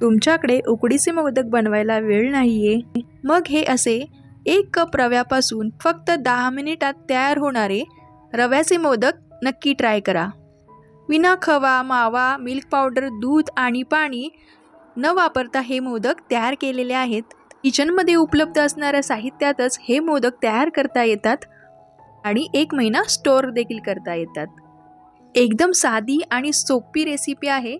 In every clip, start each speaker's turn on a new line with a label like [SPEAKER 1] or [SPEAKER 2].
[SPEAKER 1] तुमच्याकडे उकडीचे मोदक बनवायला वेळ नाहीये. मग हे असे एक कप रव्यापासून फक्त दहा मिनिटात तयार होणारे रव्याचे मोदक नक्की ट्राय करा. विना खवा मावा मिल्क पावडर दूध आणि पाणी न वापरता हे मोदक तयार केलेले आहेत. किचनमध्ये उपलब्ध असणाऱ्या साहित्यातच हे मोदक तयार करता येतात आणि एक महिना स्टोअर देखील करता येतात. एकदम साधी आणि सोपी रेसिपी आहे.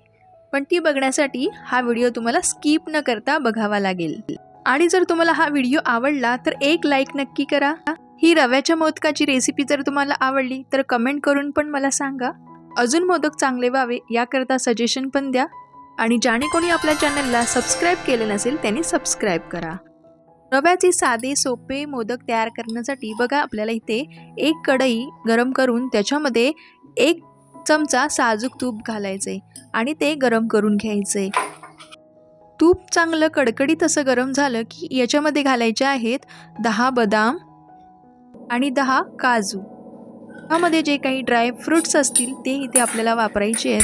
[SPEAKER 1] पण ती बघण्यासाठी हा व्हिडिओ तुम्हाला स्किप न करता बघावा लागेल. आणि जर तुम्हाला हा व्हिडिओ आवडला तर एक लाईक नक्की करा. ही रव्याच्या मोदकाची रेसिपी जर तुम्हाला आवडली तर कमेंट करून पण मला सांगा. अजून मोदक चांगले व्हावे याकरता सजेशन पण द्या. आणि ज्याने कोणी आपल्या चॅनलला सबस्क्राईब केले नसेल त्यांनी सबस्क्राईब करा. रव्याचे साधे सोपे मोदक तयार करण्यासाठी बघा आपल्याला इथे एक कढई गरम करून त्याच्यामध्ये एक चमचा साजूक तूप घालायचे आणि ते गरम करून घ्यायचे. तूप चांगलं कडकडीत असं गरम झालं की याच्यामध्ये घालायचे आहेत दहा बदाम आणि दहा काजू. त्यामध्ये जे काही ड्राय फ्रुट्स असतील ते इथे आपल्याला वापरायचे आहेत.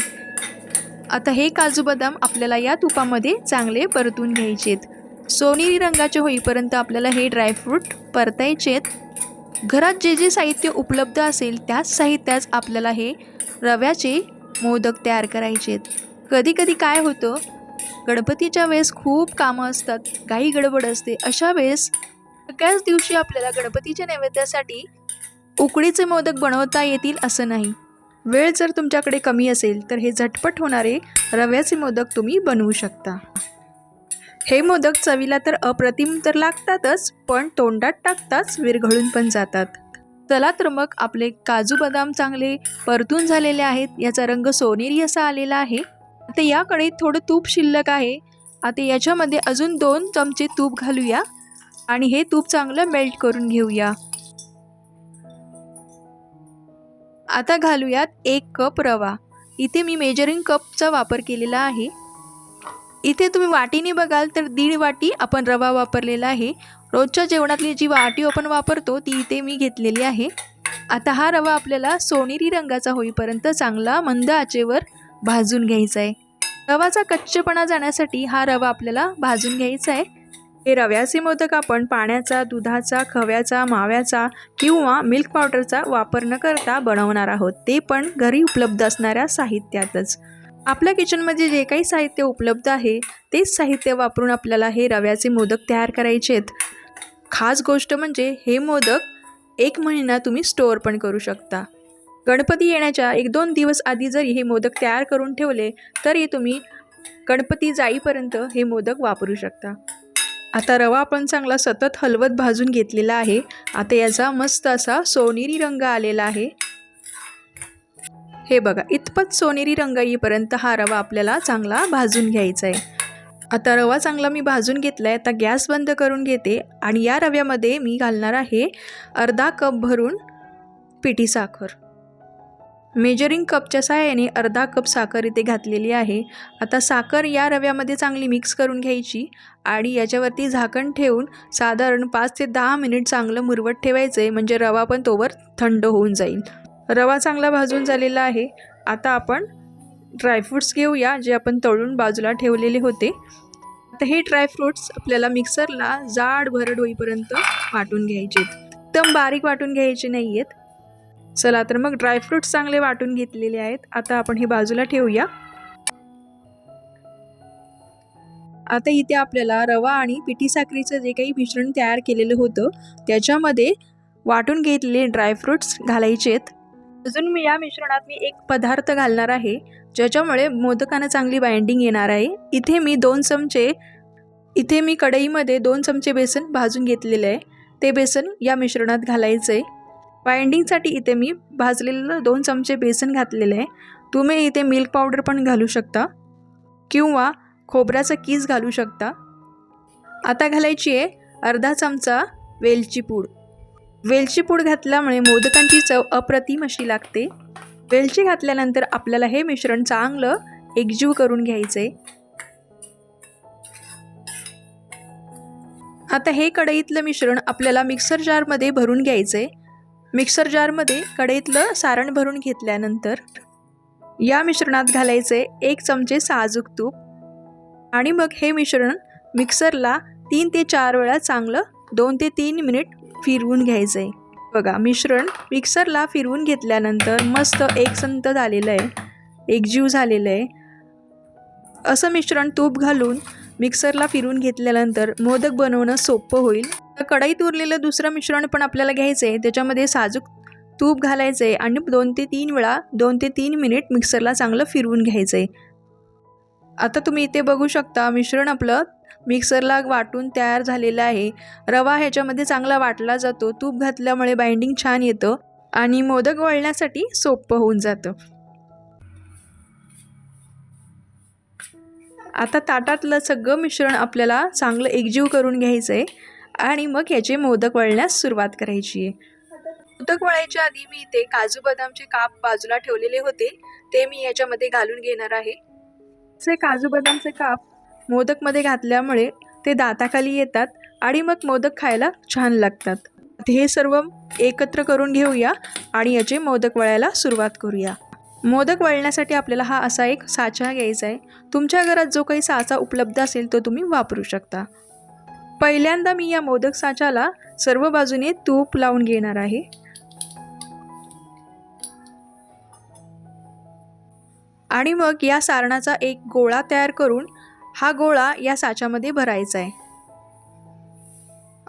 [SPEAKER 1] आता हे काजू बदाम आपल्याला या तुपामध्ये चांगले परतून घ्यायचे आहेत. सोनेरी रंगाचे होईपर्यंत आपल्याला हे ड्रायफ्रूट परतायचे आहेत. घरात जे जे साहित्य उपलब्ध असेल त्याच साहित्याच आपल्याला हे रव्याचे मोदक तयार करायचे आहेत कधी कधी काय होतं? गणपतीच्या वेळेस खूप कामं असतात. काही गडबड असते. अशा वेळेस सगळ्याच दिवशी आपल्याला गणपतीच्या नैवेद्यासाठी उकडीचे मोदक बनवता येतील असं नाही. वेळ जर तुमच्याकडे कमी असेल तर हे झटपट होणारे रव्याचे मोदक तुम्ही बनवू शकता. हे मोदक चवीला तर अप्रतिम तर लागतातच पण तोंडात टाकताच विरघळून पण जातात. चला तर मग आपले काजू बदाम चांगले परतून झालेले आहेत. याचा रंग सोनेरी असा आलेला आहे. आता याकडे थोडं तूप शिल्लक आहे. आता याच्यामध्ये अजून दोन चमचे तूप घालूया आणि हे तूप चांगलं मेल्ट करून घेऊया. आता घालूयात एक कप रवा. इथे मी मेजरिंग कपचा वापर केलेला आहे. इथे तुम्ही वाटीने बघाल तर दीड वाटी आपण रवा वापरलेला आहे. रोजच्या जेवणातली जी वाटी आपण वापरतो ती इथे मी घेतलेली आहे. आता हा रवा आपल्याला सोनेरी रंगाचा होईपर्यंत चांगला मंद आचेवर भाजून घ्यायचा आहे. रवाचा कच्चेपणा जाण्यासाठी हा रवा आपल्याला भाजून घ्यायचा आहे. हे रव्याचे मोदक आपण पाण्याचा दुधाचा खव्याचा माव्याचा किंवा मिल्क पावडरचा वापर न करता बनवणार आहोत. ते पण घरी उपलब्ध असणाऱ्या साहित्यातच. आपल्या किचनमध्ये जे काही साहित्य उपलब्ध आहे तेच साहित्य वापरून आपल्याला हे रव्याचे मोदक तयार करायचे आहेत. खास गोष्ट म्हणजे हे मोदक एक महिना तुम्ही स्टोअर पण करू शकता. गणपती येण्याच्या एक दोन दिवस आधी जरी हे मोदक तयार करून ठेवले तरी तुम्ही गणपती जाईपर्यंत हे मोदक वापरू शकता. आता रवा आपण चांगला सतत हलवत भाजून घेतलेला आहे. आता याचा मस्त असा सोनेरी रंग आलेला आहे. हे बघा इतपत सोनेरी रंग येईपर्यंत हा रवा आपल्याला चांगला भाजून घ्यायचा आहे आता रवा चांगला मी भाजून घेतला आहे आता गॅस बंद करून घेते आणि या रव्यामध्ये मी घालणार आहे अर्धा कप भरून पिठी साखर. मेजरिंग कपच्या सहाय्याने अर्धा कप साखर इथे घातलेली आहे. आता साखर या रव्यामध्ये चांगली मिक्स करून घ्यायची आणि याच्यावरती झाकण ठेवून साधारण पाच ते दहा मिनिट चांगलं मुरवत ठेवायचं आहे म्हणजे रवा पण तोवर थंड होऊन जाईल. रवा चांगला भाजून झालेला आहे. आता आपण ड्रायफ्रूट्स घेऊया जे आपण तळून बाजूला ठेवलेले होते. आता हे ड्रायफ्रूट्स आपल्याला मिक्सरला जाड भरड होईपर्यंत वाटून घ्यायचे एकदम बारीक वाटून घ्यायचे नाही आहेत चला तर मग ड्रायफ्रूट्स चांगले वाटून घेतलेले आहेत. आता आपण हे बाजूला ठेवूया. आता इथे आपल्याला रवा आणि पिठी साखरेचं जे काही मिश्रण तयार केलेलं होतं त्याच्यामध्ये वाटून घेतलेले ड्रायफ्रूट्स घालायचे आहेत. अजून मी या मिश्रणात मी एक पदार्थ घालणार आहे ज्याच्यामुळे मोदकांना चांगली बाइंडिंग येणार आहे. इथे मी दोन चमचे इथे मी कढईमध्ये दोन चमचे बेसन भाजून घेतलेले आहे. ते बेसन या मिश्रणात घालायचं आहे. बाइंडिंगसाठी इथे मी भाजलेलं दोन चमचे बेसन घातलेलं आहे. तुम्ही इथे मिल्क पावडर पण घालू शकता किंवा खोबऱ्याचा कीस घालू शकता. आता घालायची आहे अर्धा चमचा वेलची पूड. वेलची पूड घातल्यामुळे मोदकांची चव अप्रतिम अशी लागते. वेलची घातल्यानंतर आपल्याला हे मिश्रण चांगलं एकजीव करून घ्यायचं आहे आता हे कढईतलं मिश्रण आपल्याला मिक्सर जारमध्ये भरून घ्यायचं आहे मिक्सर जारमध्ये कढईतलं सारण भरून घेतल्यानंतर या मिश्रणात घालायचे एक चमचे साजूक तूप. आणि मग हे मिश्रण मिक्सरला तीन ते चार वेळा चांगलं दोन ते तीन मिनिट फिरवून घ्यायचं आहे बघा मिश्रण मिक्सरला फिरवून घेतल्यानंतर मस्त एकसंत झालेलं आहे. एकजीव झालेलं आहे. असं मिश्रण तूप घालून मिक्सरला फिरवून घेतल्यानंतर मोदक बनवणं सोपं होईल. तर कढईत उरलेलं दुसरं मिश्रण पण आपल्याला घ्यायचं आहे त्याच्यामध्ये साजूक तूप घालायचं आहे आणि दोन ते तीन वेळा दोन ते तीन मिनिट मिक्सरला चांगलं फिरवून घ्यायचं आहे आता तुम्ही इथे बघू शकता मिश्रण आपलं मिक्सरला वाटून तयार झालेला आहे. रवा ह्याच्यामध्ये चांगला वाटला जातो. तूप घातल्यामुळे बाइंडिंग छान येतं आणि मोदक वळण्यासाठी सोपं होऊन जातं. आता ताटातलं सगळं मिश्रण आपल्याला चांगलं एकजीव करून घ्यायचं आहे आणि मग ह्याचे मोदक वळण्यास सुरुवात करायची आहे. मोदक वळायच्या आधी मी इथे काजू बदामचे काप बाजूला ठेवलेले होते. ते मी याच्यामध्ये घालून घेणार आहे. जे काजू बदामचे काप मोदकमध्ये घातल्यामुळे ते दाताखाली येतात आणि मग मोदक खायला छान लागतात. हे सर्व एकत्र करून घेऊया आणि याचे मोदक वळायला सुरुवात करूया. मोदक वळण्यासाठी आपल्याला हा असा एक साचा घ्यायचा आहे. तुमच्या घरात जो काही साचा उपलब्ध असेल तो तुम्ही वापरू शकता. पहिल्यांदा मी या मोदक साच्याला सर्व बाजूने तूप लावून घेणार आहे. आणि मग या सारणाचा एक गोळा तयार करून हा गोळा या साच्यामध्ये भरायचा आहे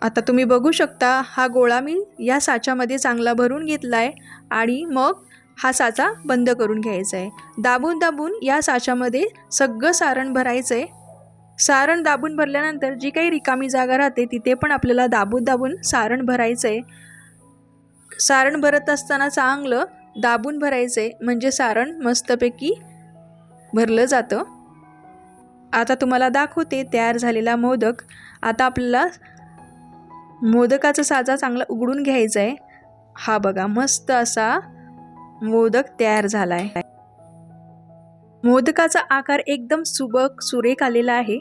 [SPEAKER 1] आता तुम्ही बघू शकता हा गोळा मी या साच्यामध्ये चांगला भरून घेतला आहे आणि मग हा साचा बंद करून घ्यायचा आहे दाबून दाबून या साच्यामध्ये सगळं सारण भरायचं आहे सारण दाबून भरल्यानंतर जी काही रिकामी जागा राहते तिथे पण आपल्याला दाबून दाबून सारण भरायचं आहे सारण भरत असताना चांगलं दाबून भरायचं आहे म्हणजे सारण मस्तपैकी भरलं जातं. आता तुम्हाला दाखवते तयार झालेला मोदक. आता आपल्याला मोदकाचा साजा चांगला उघडून घ्यायचा आहे. हा बघा मस्त असा मोदक तयार झाला आहे मोदकाचा आकार एकदम सुबक सुरेख आलेला आहे.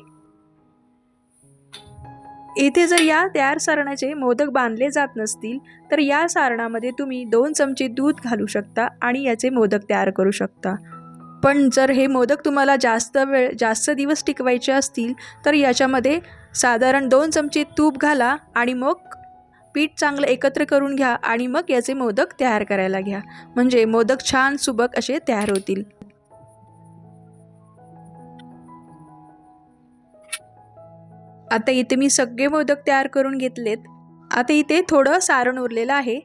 [SPEAKER 1] येथे जर या तयार सारणाचे मोदक बांधले जात नसतील तर या सारणामध्ये तुम्ही दोन चमचे दूध घालू शकता आणि याचे मोदक तयार करू शकता. पण जर हे मोदक तुम्हाला जास्त वेळ जास्त दिवस टिकवायचे असतील तर याच्यामध्ये साधारण दोन चमचे तूप घाला आणि मग पीठ चांगलं एकत्र करून घ्या आणि मग याचे मोदक तयार करायला घ्या. म्हणजे मोदक छान सुबक असे तयार होतील. आता इथे मी सगळे मोदक तयार करून घेतलेत. आता इथे थोडं सारण उरलेलं आहे.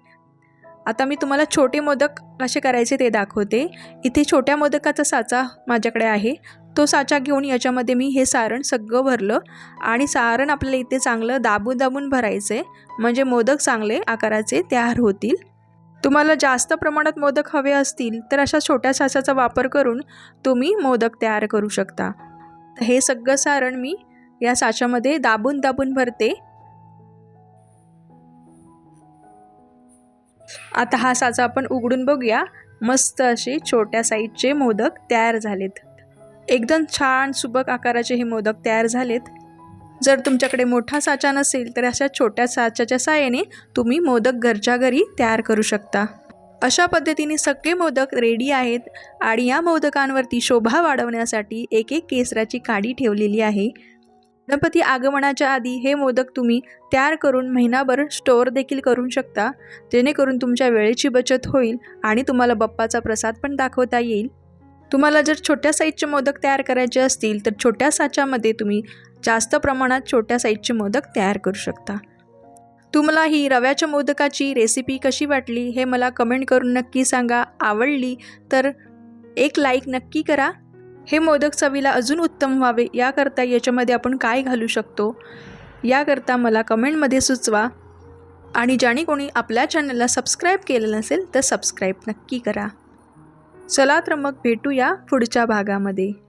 [SPEAKER 1] आता मी तुम्हाला छोटे मोदक कसे करायचे ते दाखवते. इथे छोट्या मोदकाचा साचा माझ्याकडे आहे. तो साचा घेऊन याच्यामध्ये मी हे सारण सगळं भरलं आणि सारण आपल्याला इथे चांगलं दाबून दाबून भरायचं आहे म्हणजे मोदक चांगले आकाराचे तयार होतील. तुम्हाला जास्त प्रमाणात मोदक हवे असतील तर अशा छोट्या साचाचा वापर करून तुम्ही मोदक तयार करू शकता. हे सगळं सारण मी या साच्यामध्ये दाबून दाबून भरते. आता हा साचा आपण उघडून बघूया. मस्त असे छोट्या साईजचे मोदक तयार झालेत. एकदम छान सुबक आकाराचे हे मोदक तयार झालेत. जर तुमच्याकडे मोठा साचा नसेल तर अशा छोट्या साच्याच्या साहाय्याने तुम्ही मोदक घरच्या घरी तयार करू शकता. अशा पद्धतीने सगळे मोदक रेडी आहेत आणि या मोदकांवरती शोभा वाढवण्यासाठी एक एक केसराची काडी ठेवलेली आहे. गणपती आगमनाच्या आधी हे मोदक तुम्ही तयार करून महिनाभर स्टोअर देखील करू शकता. जेणेकरून तुमच्या वेळेची बचत होईल आणि तुम्हाला बाप्पाचा प्रसाद पण दाखवता येईल. तुम्हाला जर छोट्या साईजचे मोदक तयार करायचे असतील तर छोट्या साच्यामध्ये तुम्ही जास्त प्रमाणात छोट्या साईजचे मोदक तयार करू शकता. तुम्हाला ही रव्याच्या मोदकाची रेसिपी कशी वाटली हे मला कमेंट करून नक्की सांगा. आवडली तर एक लाईक नक्की करा. हे मोदक चवीला अजून उत्तम व्हावे याकरता याच्यामध्ये आपण काय घालू शकतो? याकरता मला कमेंटमध्ये सुचवा. आणि ज्याने कोणी आपल्या चॅनलला सबस्क्राईब केलं नसेल तर सबस्क्राईब नक्की करा. चला तर मग भेटूया पुढच्या भागामध्ये.